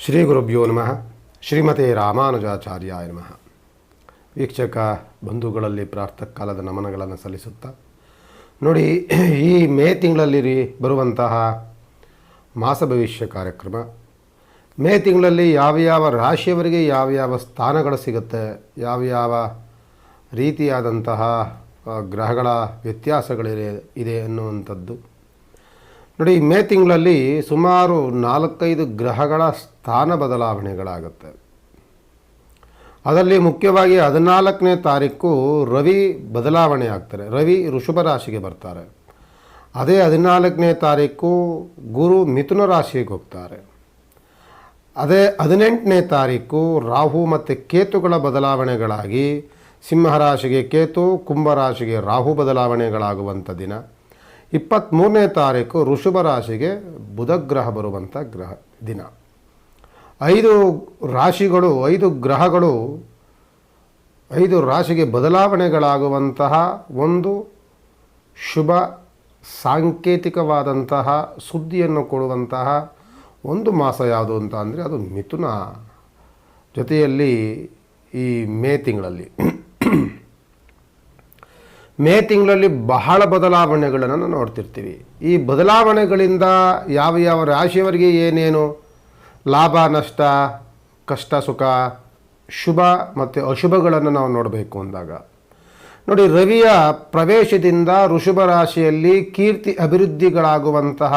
ಶ್ರೀ ಗುರುಭ್ಯೋ ನಮಃ. ಶ್ರೀಮತಿ ರಾಮಾನುಜಾಚಾರ್ಯಾಯ ನಮಃ. ವೀಕ್ಷಕ ಬಂಧುಗಳಲ್ಲಿ ಪ್ರಾರ್ಥಕ ಕಾಲದ ನಮನಗಳನ್ನು ಸಲ್ಲಿಸುತ್ತಾ, ನೋಡಿ, ಈ ಮೇ ತಿಂಗಳಲ್ಲಿ ಬರುವಂತಹ ಮಾಸ ಭವಿಷ್ಯ ಕಾರ್ಯಕ್ರಮ. ಮೇ ತಿಂಗಳಲ್ಲಿ ಯಾವ ಯಾವ ರಾಶಿಯವರಿಗೆ ಯಾವ ಯಾವ ಸ್ಥಾನಗಳು ಸಿಗುತ್ತೆ, ಯಾವ ಯಾವ ರೀತಿಯಾದಂತಹ ಗ್ರಹಗಳ ವ್ಯತ್ಯಾಸಗಳಿದೆ ಇದೆ ಅನ್ನುವಂಥದ್ದು. ನೋಡಿ ಮೇ ತಿಂಗಳಲ್ಲಿ ಸುಮಾರು ನಾಲ್ಕೈದು ಗ್ರಹಗಳ ಸ್ಥಾನ ಬದಲಾವಣೆಗಳಾಗುತ್ತೆ. ಅದರಲ್ಲಿ ಮುಖ್ಯವಾಗಿ ಹದಿನಾಲ್ಕನೇ ತಾರೀಕು ರವಿ ಬದಲಾವಣೆ ಆಗ್ತಾರೆ. ರವಿ ಋಷಭ ರಾಶಿಗೆ ಬರ್ತಾರೆ. ಅದೇ ಹದಿನಾಲ್ಕನೇ ತಾರೀಕು ಗುರು ಮಿಥುನ ರಾಶಿಗೆ ಹೋಗ್ತಾರೆ. ಅದೇ ಹದಿನೆಂಟನೇ ತಾರೀಕು ರಾಹು ಮತ್ತು ಕೇತುಗಳ ಬದಲಾವಣೆಗಳಾಗಿ ಸಿಂಹರಾಶಿಗೆ ಕೇತು ಕುಂಭರಾಶಿಗೆ ರಾಹು ಬದಲಾವಣೆಗಳಾಗುವಂಥ ದಿನ. ಇಪ್ಪತ್ತ್ಮೂರನೇ ತಾರೀಕು ಋಷಭ ರಾಶಿಗೆ ಬುಧಗ್ರಹ ಬರುವಂಥ ಗ್ರಹ ದಿನ. ಐದು ರಾಶಿಗಳು, ಐದು ಗ್ರಹಗಳು, ಐದು ರಾಶಿಗೆ ಬದಲಾವಣೆಗಳಾಗುವಂತಹ ಒಂದು ಶುಭ ಸಾಂಕೇತಿಕವಾದಂತಹ ಸುದ್ದಿಯನ್ನು ಕೊಡುವಂತಹ ಒಂದು ಮಾಸ ಯಾವುದು ಅಂತ ಅಂದರೆ ಅದು ಮಿಥುನ ಜೊತೆಯಲ್ಲಿ ಈ ಮೇ ತಿಂಗಳಲ್ಲಿ. ಮೇ ತಿಂಗಳಲ್ಲಿ ಬಹಳ ಬದಲಾವಣೆಗಳನ್ನು ನೋಡ್ತಿರ್ತೀವಿ. ಈ ಬದಲಾವಣೆಗಳಿಂದ ಯಾವ ಯಾವ ರಾಶಿಯವರಿಗೆ ಏನೇನು ಲಾಭ, ನಷ್ಟ, ಕಷ್ಟ, ಸುಖ, ಶುಭ ಮತ್ತು ಅಶುಭಗಳನ್ನು ನಾವು ನೋಡಬೇಕು ಅಂದಾಗ. ನೋಡಿ, ರವಿಯ ಪ್ರವೇಶದಿಂದ ಋಷಭ ರಾಶಿಯಲ್ಲಿ ಕೀರ್ತಿ ಅಭಿವೃದ್ಧಿಗಳಾಗುವಂತಹ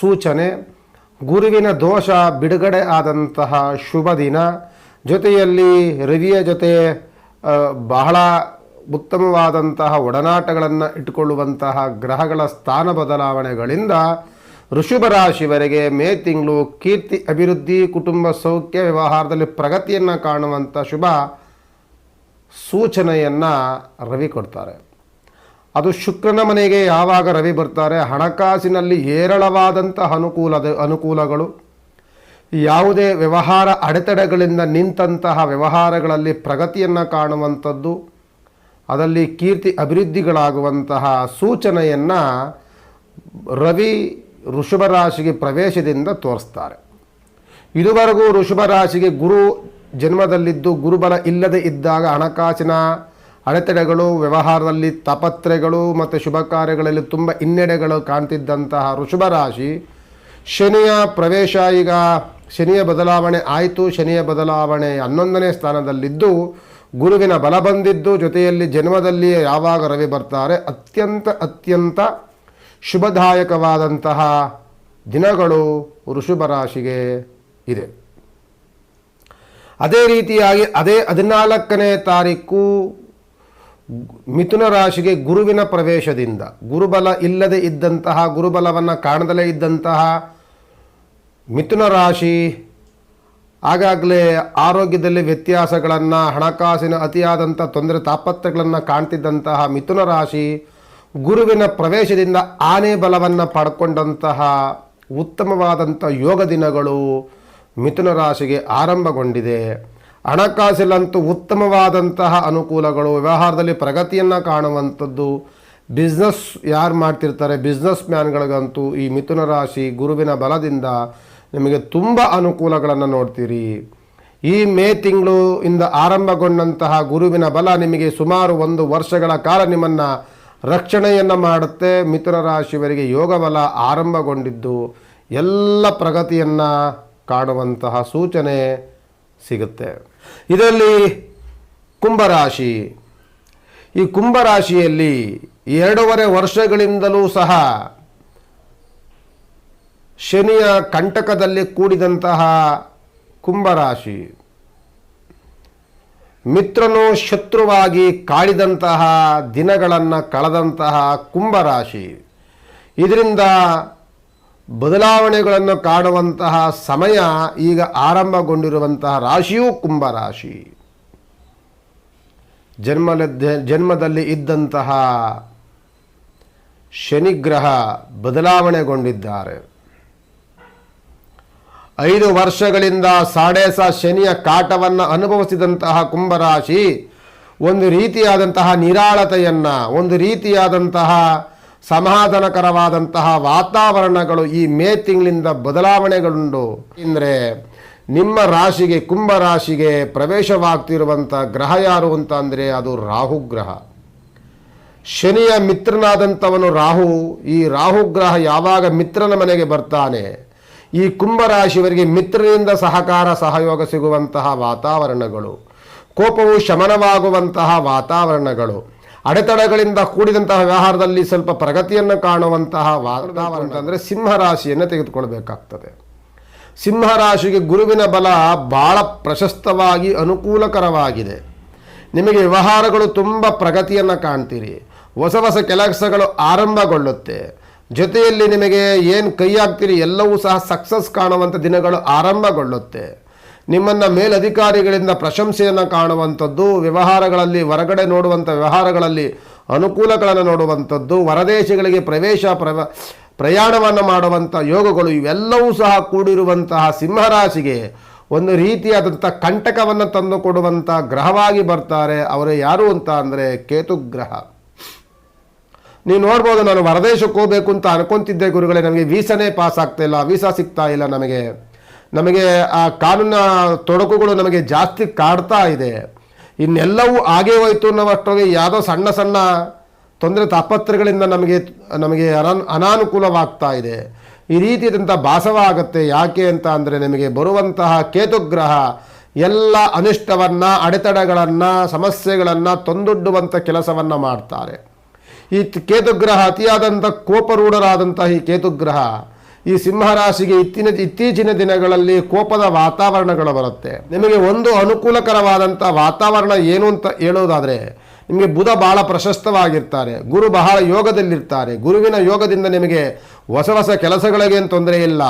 ಸೂಚನೆ, ಗುರುವಿನ ದೋಷ ಬಿಡುಗಡೆ ಆದಂತಹ ಶುಭ ದಿನ, ಜೊತೆಯಲ್ಲಿ ರವಿಯ ಜೊತೆ ಬಹಳ ಉತ್ತಮವಾದಂತಹ ಒಡನಾಟಗಳನ್ನು ಇಟ್ಟುಕೊಳ್ಳುವಂತಹ ಗ್ರಹಗಳ ಸ್ಥಾನ ಬದಲಾವಣೆಗಳಿಂದ ಋಷಭ ರಾಶಿವರೆಗೆ ಮೇ ತಿಂಗಳು ಕೀರ್ತಿ ಅಭಿವೃದ್ಧಿ, ಕುಟುಂಬ ಸೌಖ್ಯ ವ್ಯವಹಾರದಲ್ಲಿ ಪ್ರಗತಿಯನ್ನು ಕಾಣುವಂಥ ಶುಭ ಸೂಚನೆಯನ್ನು ರವಿ ಕೊಡ್ತಾರೆ. ಅದು ಶುಕ್ರನ ಮನೆಗೆ ಯಾವಾಗ ರವಿ ಬರ್ತಾರೆ? ಹಣಕಾಸಿನಲ್ಲಿ ಏರಳವಾದಂಥ ಅನುಕೂಲದ, ಅನುಕೂಲಗಳು. ಯಾವುದೇ ವ್ಯವಹಾರ ಅಡೆತಡೆಗಳಿಂದ ನಿಂತಹ ವ್ಯವಹಾರಗಳಲ್ಲಿ ಪ್ರಗತಿಯನ್ನು ಕಾಣುವಂಥದ್ದು ಅದರಲ್ಲಿ ಕೀರ್ತಿ ಅಭಿವೃದ್ಧಿಗಳಾಗುವಂತಹ ಸೂಚನೆಯನ್ನು ರವಿ ಋಷಭ ರಾಶಿಗೆ ಪ್ರವೇಶದಿಂದ ತೋರಿಸ್ತಾರೆ. ಇದುವರೆಗೂ ಋಷಭ ರಾಶಿಗೆ ಗುರು ಜನ್ಮದಲ್ಲಿದ್ದು ಗುರುಬಲ ಇಲ್ಲದೆ ಇದ್ದಾಗ ಹಣಕಾಸಿನ ಅಡೆತಡೆಗಳು, ವ್ಯವಹಾರದಲ್ಲಿ ತಪತ್ರೆಗಳು ಮತ್ತು ಶುಭ ಕಾರ್ಯಗಳಲ್ಲಿ ತುಂಬ ಹಿನ್ನಡೆಗಳು ಕಾಣ್ತಿದ್ದಂತಹ ಋಷಭ ರಾಶಿ ಶನಿಯ ಪ್ರವೇಶ ಈಗ ಶನಿಯ ಬದಲಾವಣೆ ಆಯಿತು. ಶನಿಯ ಬದಲಾವಣೆ ಹನ್ನೊಂದನೇ ಸ್ಥಾನದಲ್ಲಿದ್ದು ಗುರುವಿನ ಬಲ ಬಂದಿದ್ದು ಜೊತೆಯಲ್ಲಿ ಜನ್ಮದಲ್ಲಿ ಯಾವಾಗ ರವಿ ಬರ್ತಾರೆ, ಅತ್ಯಂತ ಅತ್ಯಂತ ಶುಭದಾಯಕವಾದಂತಹ ದಿನಗಳು ಋಷಭ ರಾಶಿಗೆ ಇದೆ. ಅದೇ ರೀತಿಯಾಗಿ ಅದೇ ಹದಿನಾಲ್ಕನೇ ತಾರೀಕು ಮಿಥುನ ರಾಶಿಗೆ ಗುರುವಿನ ಪ್ರವೇಶದಿಂದ, ಗುರುಬಲ ಇಲ್ಲದೆ ಇದ್ದಂತಹ, ಗುರುಬಲವನ್ನು ಕಾಣದಲೇ ಇದ್ದಂತಹ ಮಿಥುನ ರಾಶಿ ಆಗಾಗಲೇ ಆರೋಗ್ಯದಲ್ಲಿ ವ್ಯತ್ಯಾಸಗಳನ್ನು, ಹಣಕಾಸಿನ ಅತಿಯಾದಂಥ ತೊಂದರೆ ತಾಪತ್ರಗಳನ್ನು ಕಾಣ್ತಿದ್ದಂತಹ ಮಿಥುನ ರಾಶಿ ಗುರುವಿನ ಪ್ರವೇಶದಿಂದ ಆನೆ ಬಲವನ್ನು ಪಡ್ಕೊಂಡಂತಹ ಉತ್ತಮವಾದಂಥ ಯೋಗ ದಿನಗಳು ಮಿಥುನ ರಾಶಿಗೆ ಆರಂಭಗೊಂಡಿದೆ. ಹಣಕಾಸಿಲ್ಲಂತೂ ಉತ್ತಮವಾದಂತಹ ಅನುಕೂಲಗಳು, ವ್ಯವಹಾರದಲ್ಲಿ ಪ್ರಗತಿಯನ್ನು ಕಾಣುವಂಥದ್ದು. ಬಿಸ್ನೆಸ್ ಯಾರು ಮಾಡ್ತಿರ್ತಾರೆ? ಬಿಸ್ನೆಸ್ ಮ್ಯಾನ್ಗಳಿಗಂತೂ ಈ ಮಿಥುನ ರಾಶಿ ಗುರುವಿನ ಬಲದಿಂದ ನಿಮಗೆ ತುಂಬ ಅನುಕೂಲಗಳನ್ನು ನೋಡ್ತೀರಿ. ಈ ಮೇ ತಿಂಗಳು ಇಂದ ಆರಂಭಗೊಂಡಂತಹ ಗುರುವಿನ ಬಲ ನಿಮಗೆ ಸುಮಾರು ಒಂದು ವರ್ಷಗಳ ಕಾಲ ನಿಮ್ಮನ್ನು ರಕ್ಷಣೆಯನ್ನು ಮಾಡುತ್ತೆ. ಮಿಥುನ ರಾಶಿಯವರಿಗೆ ಯೋಗ ಬಲ ಆರಂಭಗೊಂಡಿದ್ದು ಎಲ್ಲ ಪ್ರಗತಿಯನ್ನು ಕಾಣುವಂತಹ ಸೂಚನೆ ಸಿಗುತ್ತೆ. ಇದರಲ್ಲಿ ಕುಂಭರಾಶಿ. ಈ ಕುಂಭರಾಶಿಯಲ್ಲಿ ಎರಡೂವರೆ ವರ್ಷಗಳಿಂದಲೂ ಸಹ ಶನಿಯ ಕಂಟಕದಲ್ಲಿ ಕೂಡಿದಂತಹ ಕುಂಭರಾಶಿ. ಮಿತ್ರನು ಶತ್ರುವಾಗಿ ಕಾಡಿದಂತಹ ದಿನಗಳನ್ನು ಕಳೆದಂತಹ ಕುಂಭರಾಶಿ. ಇದರಿಂದ ಬದಲಾವಣೆಗಳನ್ನು ಕಾಣುವಂತಹ ಸಮಯ ಈಗ ಆರಂಭಗೊಂಡಿರುವಂತಹ ರಾಶಿಯೂ ಕುಂಭರಾಶಿ. ಜನ್ಮಲ ಜನ್ಮದಲ್ಲಿ ಇದ್ದಂತಹ ಶನಿಗ್ರಹ ಬದಲಾವಣೆಗೊಂಡಿದ್ದಾರೆ. ಐದು ವರ್ಷಗಳಿಂದ ಸಾಡೇಸ ಶನಿಯ ಕಾಟವನ್ನು ಅನುಭವಿಸಿದಂತಹ ಕುಂಭರಾಶಿ, ಒಂದು ರೀತಿಯಾದಂತಹ ನಿರಾಳತೆಯನ್ನು, ಒಂದು ರೀತಿಯಾದಂತಹ ಸಮಾಧಾನಕರವಾದಂತಹ ವಾತಾವರಣಗಳು ಈ ಮೇ ತಿಂಗಳಿಂದ ಬದಲಾವಣೆಗಳುಂಡು. ಅಂದರೆ ನಿಮ್ಮ ರಾಶಿಗೆ ಕುಂಭ ರಾಶಿಗೆ ಪ್ರವೇಶವಾಗ್ತಿರುವಂಥ ಗ್ರಹ ಯಾರು ಅಂತ ಅಂದರೆ ಅದು ರಾಹು ಗ್ರಹ. ಶನಿಯ ಮಿತ್ರನಾದಂಥವನು ರಾಹು, ಈ ರಾಹುಗ್ರಹ ಯಾವಾಗ ಮಿತ್ರನ ಮನೆಗೆ ಬರ್ತಾನೆ? ಈ ಕುಂಭರಾಶಿಯವರಿಗೆ ಮಿತ್ರರಿಂದ ಸಹಕಾರ ಸಹಯೋಗ ಸಿಗುವಂತಹ ವಾತಾವರಣಗಳು, ಕೋಪವು ಶಮನವಾಗುವಂತಹ ವಾತಾವರಣಗಳು, ಅಡೆತಡೆಗಳಿಂದ ಕೂಡಿದಂತಹ ವ್ಯವಹಾರದಲ್ಲಿ ಸ್ವಲ್ಪ ಪ್ರಗತಿಯನ್ನು ಕಾಣುವಂತಹ ವಾತಾವರಣ ಅಂದರೆ ಸಿಂಹರಾಶಿಯನ್ನು ತೆಗೆದುಕೊಳ್ಬೇಕಾಗ್ತದೆ. ಸಿಂಹರಾಶಿಗೆ ಗುರುವಿನ ಬಲ ಬಹಳ ಪ್ರಶಸ್ತವಾಗಿ ಅನುಕೂಲಕರವಾಗಿದೆ. ನಿಮಗೆ ವ್ಯವಹಾರಗಳು ತುಂಬ ಪ್ರಗತಿಯನ್ನು ಕಾಣ್ತೀರಿ. ಹೊಸ ಹೊಸ ಕೆಲಸಗಳು ಆರಂಭಗೊಳ್ಳುತ್ತೆ. ಜೊತೆಯಲ್ಲಿ ನಿಮಗೆ ಏನು ಕೈ ಹಾಕ್ತೀರಿ ಎಲ್ಲವೂ ಸಹ ಸಕ್ಸಸ್ ಕಾಣುವಂಥ ದಿನಗಳು ಆರಂಭಗೊಳ್ಳುತ್ತೆ. ನಿಮ್ಮನ್ನು ಮೇಲಧಿಕಾರಿಗಳಿಂದ ಪ್ರಶಂಸೆಯನ್ನು ಕಾಣುವಂಥದ್ದು, ವ್ಯವಹಾರಗಳಲ್ಲಿ ಹೊರಗಡೆ ನೋಡುವಂಥ ವ್ಯವಹಾರಗಳಲ್ಲಿ ಅನುಕೂಲಗಳನ್ನು ನೋಡುವಂಥದ್ದು, ಹೊರದೇಶಗಳಿಗೆ ಪ್ರವೇಶ ಪ್ರವ, ಪ್ರಯಾಣವನ್ನು ಮಾಡುವಂಥ ಯೋಗಗಳು ಇವೆಲ್ಲವೂ ಸಹ ಕೂಡಿರುವಂತಹ ಸಿಂಹರಾಶಿಗೆ ಒಂದು ರೀತಿಯಾದಂಥ ಕಂಟಕವನ್ನು ತಂದುಕೊಡುವಂಥ ಗ್ರಹವಾಗಿ ಬರ್ತಾರೆ. ಅವರು ಯಾರು ಅಂತ ಅಂದರೆ ಕೇತು ಗ್ರಹ ನೀವು ನೋಡ್ಬೋದು, ನಾನು ಹೊರದೇಶಕ್ಕೆ ಹೋಗಬೇಕು ಅಂತ ಅನ್ಕೊಂತಿದ್ದೆ ಗುರುಗಳೇ ನಮಗೆ ವೀಸಾನೇ ಪಾಸ್ ಆಗ್ತಾ ಇಲ್ಲ ವೀಸಾ ಸಿಗ್ತಾ ಇಲ್ಲ ನಮಗೆ. ನಮಗೆ ಆ ಕಾನೂನ ತೊಡಕುಗಳು ನಮಗೆ ಜಾಸ್ತಿ ಕಾಡ್ತಾ ಇದೆ. ಇನ್ನೆಲ್ಲವೂ ಆಗೇ ಹೋಯ್ತು ಅನ್ನೋವಷ್ಟೊಗೆ ಯಾವುದೋ ಸಣ್ಣ ಸಣ್ಣ ತೊಂದರೆ ತಾಪತ್ರಗಳಿಂದ ನಮಗೆ ನಮಗೆ ಅನಾನ್, ಅನಾನುಕೂಲವಾಗ್ತಾ ಇದೆ. ಈ ರೀತಿಯಾದಂಥ ಭಾಸವಾಗುತ್ತೆ ಯಾಕೆ ಅಂತ ಅಂದರೆ ನಿಮಗೆ ಬರುವಂತಹ ಕೇತುಗ್ರಹ ಎಲ್ಲ ಅನಿಷ್ಟವನ್ನು, ಅಡೆತಡೆಗಳನ್ನು, ಸಮಸ್ಯೆಗಳನ್ನು ತಂದೊಡ್ಡುವಂಥ ಕೆಲಸವನ್ನು ಮಾಡ್ತಾರೆ. ಈ ಕೇತುಗ್ರಹ ಅತಿಯಾದಂಥ ಕೋಪರೂಢರಾದಂತಹ ಈ ಕೇತುಗ್ರಹ ಈ ಸಿಂಹರಾಶಿಗೆ ಇತ್ತಿನ ಇತ್ತೀಚಿನ ದಿನಗಳಲ್ಲಿ ಕೋಪದ ವಾತಾವರಣಗಳು ಬರುತ್ತೆ. ನಿಮಗೆ ಒಂದು ಅನುಕೂಲಕರವಾದಂಥ ವಾತಾವರಣ ಏನು ಅಂತ ಹೇಳೋದಾದರೆ, ನಿಮಗೆ ಬುಧ ಬಹಳ ಪ್ರಶಸ್ತವಾಗಿರ್ತಾರೆ, ಗುರು ಬಹಳ ಯೋಗದಲ್ಲಿರ್ತಾರೆ, ಗುರುವಿನ ಯೋಗದಿಂದ ನಿಮಗೆ ಹೊಸ ಹೊಸ ಕೆಲಸಗಳಿಗೇನು ತೊಂದರೆ ಇಲ್ಲ.